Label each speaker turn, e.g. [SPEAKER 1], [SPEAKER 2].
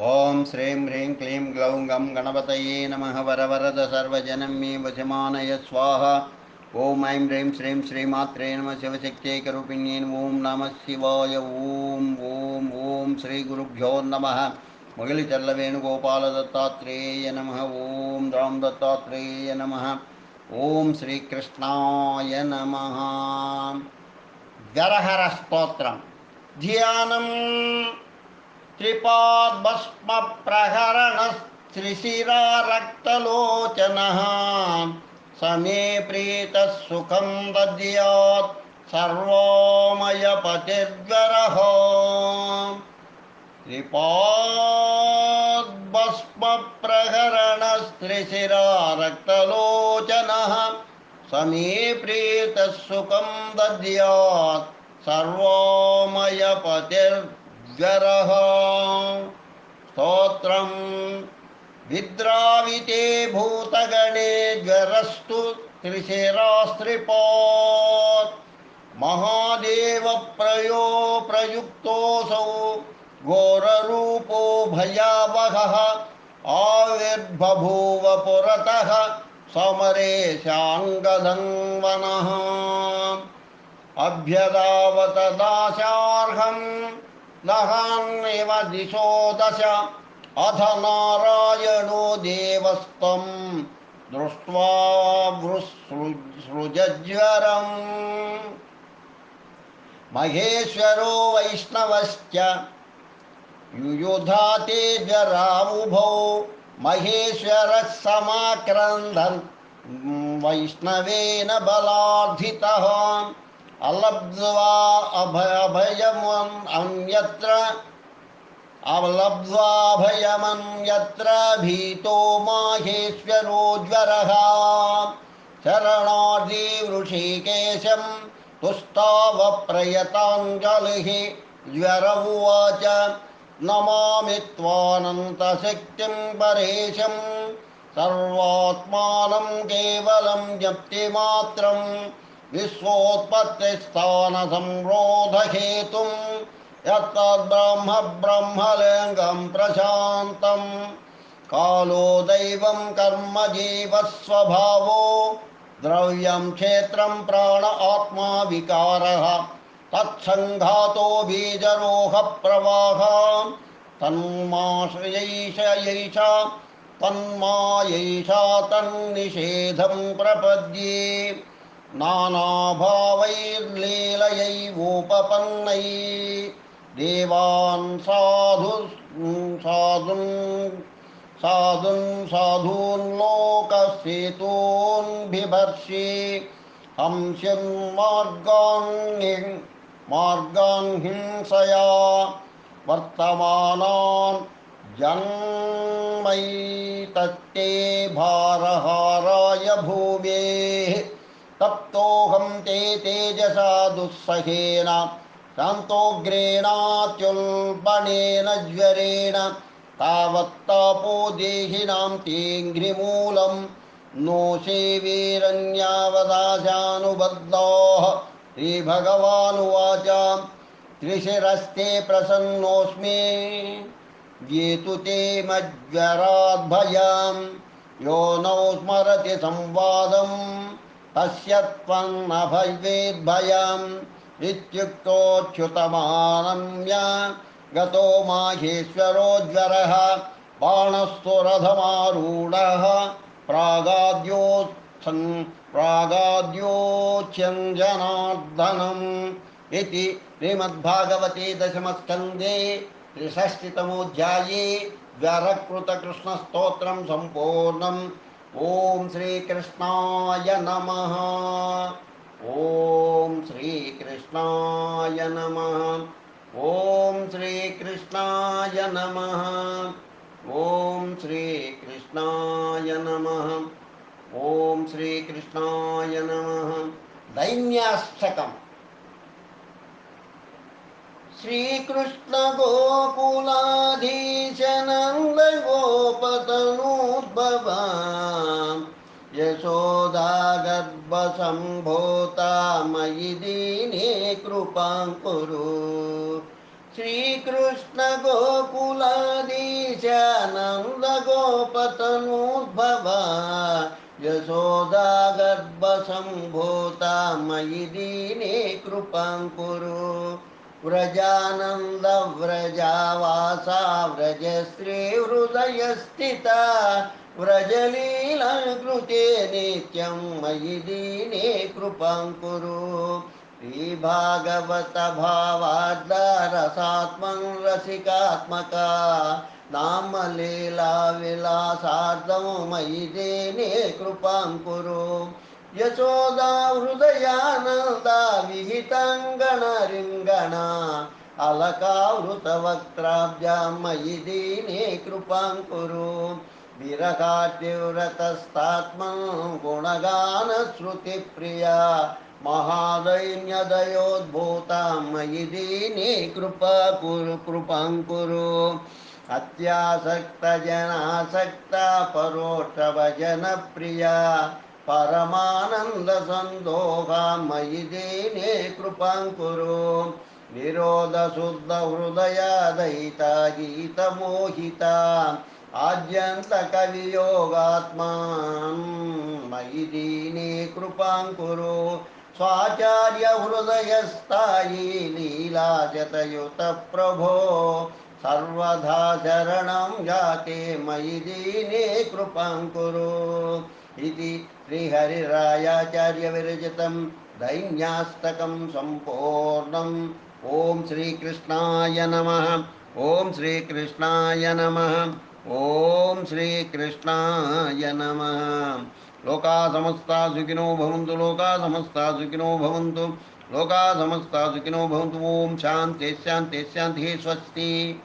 [SPEAKER 1] ओं श्रीं ह्रीं क्लीं ग्लौं गं गणपतये नमः वरवरद सर्वजनं मे वजमानय स्वाहा। ॐ ऐं ह्रीं श्रीं श्रीमात्रे नमः शिवशक्त्यैकरूपिण्ये ॐ नमः शिवाय। ॐ ॐ ॐ श्रीगुरुभ्यो नमः। मुरलिचल्लवेणुगोपालदत्तात्रेय नमः। ॐ रां दत्तात्रेय नमः। ॐ श्रीकृष्णाय नमः। गरहरस्तोत्रं ध्यानम्। त्रिपाद्भस्मप्रहरणस्त्रिशिरारक्तलोचनः समे प्रीतः सुखं दद्यात् सर्वोमयपतिर्ज्वरः रक्तलोचन समे प्रीत सुखम दद्यात् सर्वोमयपतिर् सर्वोमयपतिर्ज्वरः स्तोत्रं विद्राविते भूतगणे ज्वरस्तु त्रिशिरास्त्रिपात्। महादेवप्रयो प्रयुक्तोऽसौ घोररूपो भयावहः। आविर्बभूव पुरतः समरेशाङ्गदङ्वनः अभ्यदावतदाशार्हं नहान्निव दिशो दश। अथ नारायणो देवस्त्वं दृष्ट्वा सृजज्वरम्। महेश्वरो वैष्णवश्च। युयुधाते जरामुभौ। महेश्वरः समाक्रन्दन्। वैष्णवेन बलार्थितः अलब्ध्वा अभय अभयमम् अन्यत्र। अवलब्ध्वाभयमन्यत्र भीतो माहेश्वरो ज्वरः। शरणार्धी वृषिकेशं ज्वर उवाच नमामि त्वानन्तशक्तिं परेशं सर्वात्मानं केवलं जप्तिमात्रं विश्वोत्पत्तिस्थानसंरोधहेतुं यत्तद्ब्रह्म ब्रह्मलिङ्गं प्रशान्तं कालो दैवं कर्म जीवस्वभावो, द्रव्यं क्षेत्रं प्राण आत्मा विकारः, तत्सङ्घातो बीजरोहप्रवाह, तन्माश्रयैषयैषा, तन्मायैषा तन्निषेधं प्रपद्ये। नानाभावैर्लीलयैवोपपन्नै। देवान् साधु, साधुन् साधुन्, साधून् लोकसेतून् बिभर्षि हंस्यन् मार्गान् मार्गान् हिंसया, वर्तमानान् जन्मैतत्ते भारहाराय भूमेः। तप्तोऽहं ते तेजसा दुःसहेन शान्तोग्रेणात्युल्बणेन ज्वरेण, तावत्तापो देहिनां तेऽङ्घ्रिमूलं नो सेवेरन्यावदाशानुबद्धाः श्रीभगवानुवाच, त्रिशिरस्ते प्रसन्नोऽस्मि, ये तु ते मज्वराद्भयं यो नौ स्मरति संवादं तस्य त्वन्न भवेद्भयम् इत्युक्तोच्युतमानम्य गतो माहेश्वरो ज्वरः बाणस्तुरथमारूढः प्रागाद्योत्सन् प्रागाद्योच्यञ्जनार्दनम् इति श्रीमद्भागवते दशमस्कन्धे त्रिषष्टितमोऽध्याये ज्वरकृतकृष्णस्तोत्रं सम्पूर्णम् ॐ श्रीकृष्णाय नमः। ॐ श्रीकृष्णाय नमः। ॐ श्रीकृष्णाय नमः। ॐ श्रीकृष्णाय नमः। ॐ श्रीकृष्णाय नमः। दैन्याष्टकम्। श्रीकृष्णगोकुलाधीशनन्दगोपतनूद्भवा यशोदागर्भसम्भूता मयि दीने कृपां कुरु। श्रीकृष्ण गोकुलाधीशानन्द गोपतनोद्भवा यशोदा गर्भसम्भूता मयि दीने कृपां कुरु। व्रजानन्दव्रजावासा व्रजश्रीहृदयस्थिता व्रजलीलकृते नित्यं मयि दीने कृपां कुरु। श्रीभागवत भावाद्दारसात्मं रसिकात्मका। नाम लीला विलासार्धं मयि दीने कृपां कुरु यशोदा हृदयानन्दा विहिताङ्गणरिङ्गणा अलकावृतवक्त्राब्जां मयि दीने कृपां कुरु। विरहाद्युरतस्तात्मं गुणगानश्रुतिप्रिया, महादैन्यदयोद्भूतां मयि दीने कृपा कुरु, कृपां कुरु। अत्यासक्तजनासक्ता परोक्षभजनप्रिया परमानन्दसन्दोहा मयि दीने कृपां कुरु निरोधशुद्धहृदया दयिता गीतमोहिता आद्यन्तकवियोगात्मा मयि दीने कृपां कुरु स्वाचार्यहृदयस्थायी लीलाजतयुतप्रभो सर्वधा शरणं जाते मयि दीने कृपां कुरु इति श्रीहरिरायाचार्यविरचितं दैन्यास्तकं सम्पूर्णम् ॐ श्रीकृष्णाय नमः। ॐ श्रीकृष्णाय नमः। ॐ श्रीकृष्णाय नमः। लोका समस्ता सुखिनो भवन्तु, लोका समस्ता सुखिनो भवन्तु, लोका समस्ता सुखिनो भवन्तु। ॐ शान्ति शान्ति, शान्तिः स्वस्ति।